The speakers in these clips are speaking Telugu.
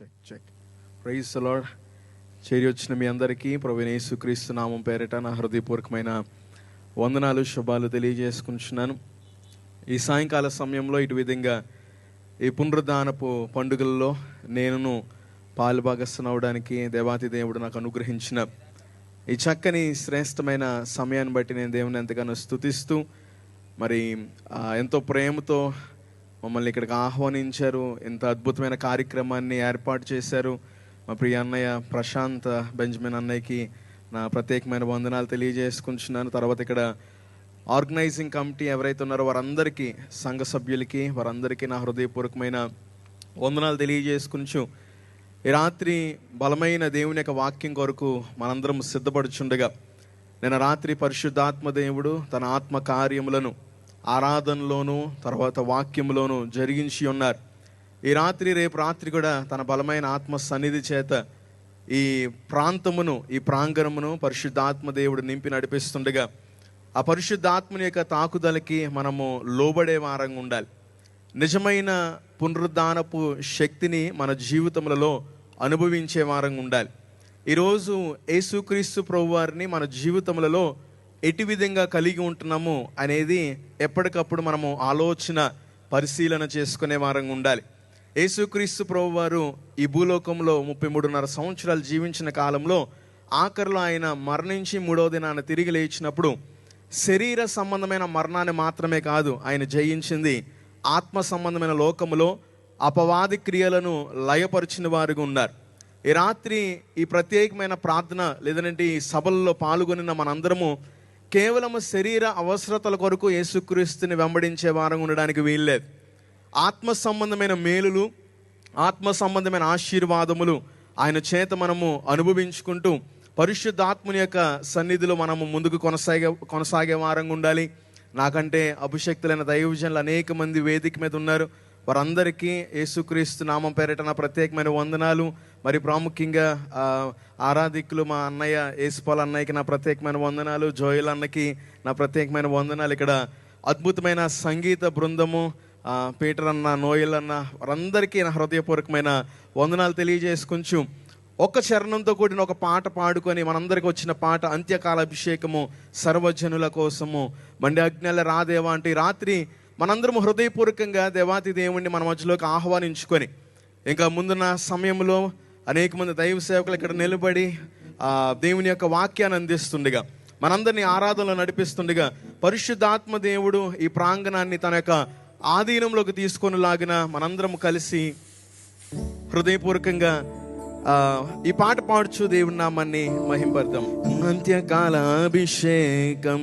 చెక్ చెక్ ప్రైజ్ లార్డ్ చేరి వచ్చిన మీ అందరికీ ప్రవీణేసుక్రీస్తు నామం పేరిట నా హృదయపూర్వకమైన వందనాలు శుభాలు తెలియజేసుకుంటున్నాను. ఈ సాయంకాల సమయంలో ఇటు విధంగా ఈ పునరుద్ధానపు పండుగల్లో నేనును పాలుభాగస్తునవడానికి దేవాతి దేవుడు నాకు అనుగ్రహించిన ఈ చక్కని శ్రేష్టమైన సమయాన్ని బట్టి నేను దేవుని ఎంతగానో స్తుతిస్తూ మరి ఎంతో ప్రేమతో మమ్మల్ని ఇక్కడికి ఆహ్వానించారు. ఇంత అద్భుతమైన కార్యక్రమాన్ని ఏర్పాటు చేశారు. మా ప్రియ అన్నయ్య ప్రశాంత్ బెంజమిన్ అన్నయ్యకి నా ప్రత్యేకమైన వందనాలు తెలియజేసుకుంటున్నాను. తర్వాత ఇక్కడ ఆర్గనైజింగ్ కమిటీ ఎవరైతే ఉన్నారో వారందరికీ సంఘ సభ్యులకి వారందరికీ నా హృదయపూర్వకమైన వందనాలు తెలియజేసుకుంటూ ఈ రాత్రి బలమైన దేవుని యొక్క వాక్యం కొరకు మనందరం సిద్ధపడుచుండగా నేను రాత్రి పరిశుద్ధాత్మ దేవుడు తన ఆత్మ కార్యములను ఆరాధనలోను తర్వాత వాక్యంలోనూ జరిగించి ఉన్నారు. ఈ రాత్రి రేపు రాత్రి కూడా తన బలమైన ఆత్మ సన్నిధి చేత ఈ ప్రాంతమును ఈ ప్రాంగణమును పరిశుద్ధాత్మ దేవుడు నింపి నడిపిస్తుండగా ఆ పరిశుద్ధాత్మని యొక్క తాకుదలకి మనము లోబడే వారంగా ఉండాలి. నిజమైన పునరుద్ధానపు శక్తిని మన జీవితములలో అనుభవించే వారంగా ఉండాలి. ఈరోజు యేసుక్రీస్తు ప్రభు వారిని మన జీవితములలో ఎటు విధంగా కలిగి ఉంటున్నాము అనేది ఎప్పటికప్పుడు మనము ఆలోచన పరిశీలన చేసుకునే వారంగా ఉండాలి. యేసుక్రీస్తు ప్రభు వారు ఈ భూలోకంలో ముప్పై మూడున్నర సంవత్సరాలు జీవించిన కాలంలో ఆఖరిలో ఆయన మరణించి మూడవ దినాన తిరిగి లేచినప్పుడు శరీర సంబంధమైన మరణాన్ని మాత్రమే కాదు ఆయన జయించింది. ఆత్మ సంబంధమైన లోకములో అపవాది క్రియలను లయపరిచిన వారుగా ఉన్నారు. ఈ రాత్రి ఈ ప్రత్యేకమైన ప్రార్థన లేదంటే ఈ సభల్లో పాల్గొనిన మనందరము కేవలం శరీర అవసరతల కొరకు యేసుక్రీస్తుని వెంబడించే వారం ఉండడానికి వీల్లేదు. ఆత్మ సంబంధమైన మేలులు ఆత్మ సంబంధమైన ఆశీర్వాదములు ఆయన చేత మనము అనుభవించుకుంటూ పరిశుద్ధాత్ముని యొక్క సన్నిధిలో మనము ముందుకు కొనసాగే కొనసాగే వారంగా ఉండాలి. నాకంటే అభిషక్తులైన దైవజనులు అనేక మంది వేదిక మీద ఉన్నారు. వారందరికీ యేసుక్రీస్తు నామం పేరిట నా ప్రత్యేకమైన వందనాలు. మరి ప్రాముఖ్యంగా ఆరాధికులు మా అన్నయ్య యేసుపాల్ అన్నయ్యకి నా ప్రత్యేకమైన వందనాలు. జోయల్ అన్నకి నా ప్రత్యేకమైన వందనాలు. ఇక్కడ అద్భుతమైన సంగీత బృందము పీటర్ అన్న నోయల్ అన్న వారందరికీ నా హృదయపూర్వకమైన వందనాలు తెలియజేసుకుంచు. ఒక్క చరణంతో కూడిన ఒక పాట పాడుకొని మనందరికి వచ్చిన పాట అంత్యకాల అభిషేకము సర్వజనుల కోసము. మండి అజ్ఞల రాదేవా అంటే రాత్రి మనందరం హృదయపూర్వకంగా దేవాతి దేవుణ్ణి మన మధ్యలోకి ఆహ్వానించుకొని ఇంకా ముందున్న సమయంలో అనేక మంది దైవ సేవకులు ఇక్కడ నిలబడి దేవుని యొక్క వాక్యాన్ని అందిస్తుండగా మనందరినీ ఆరాధనలో నడిపిస్తుండగా పరిశుద్ధాత్మ దేవుడు ఈ ప్రాంగణాన్ని తన యొక్క ఆధీనంలోకి తీసుకొని లాగిన మనందరం కలిసి హృదయపూర్వకంగా ఈ పాట పాడుచు దేవుని నామాన్ని మహింపర్థం అంత్యకాల అభిషేకం.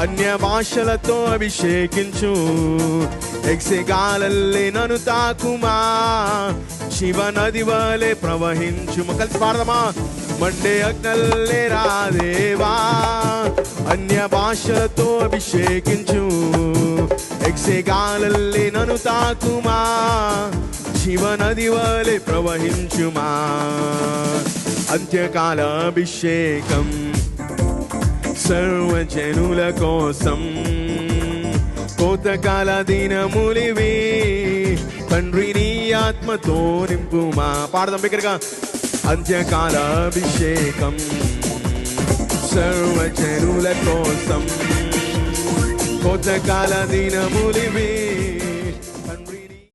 అన్య భాషలతో అభిషేకించు. ఎక్సెగాలల్లే నను తాకుమా. శివ నది వలె ప్రవహించు కలిసి పాడదామా. మండే అగ్నల్లే రాదేవా. అన్య భాషలతో అభిషేకించు. ఎక్సెగాలల్లే నను తాకుమా. శివ నది వలె ప్రవహించుమా. అంత్యకాల అభిషేకం. సర్వజనుల కోసం కోతకాల దినములివి. తండ్రి నీ ఆత్మతో నింపుమా పాడదాం బిగ్గరగా. అంత్యకాల అభిషేకం సర్వజనుల కోసం కోతకాల దినములివి.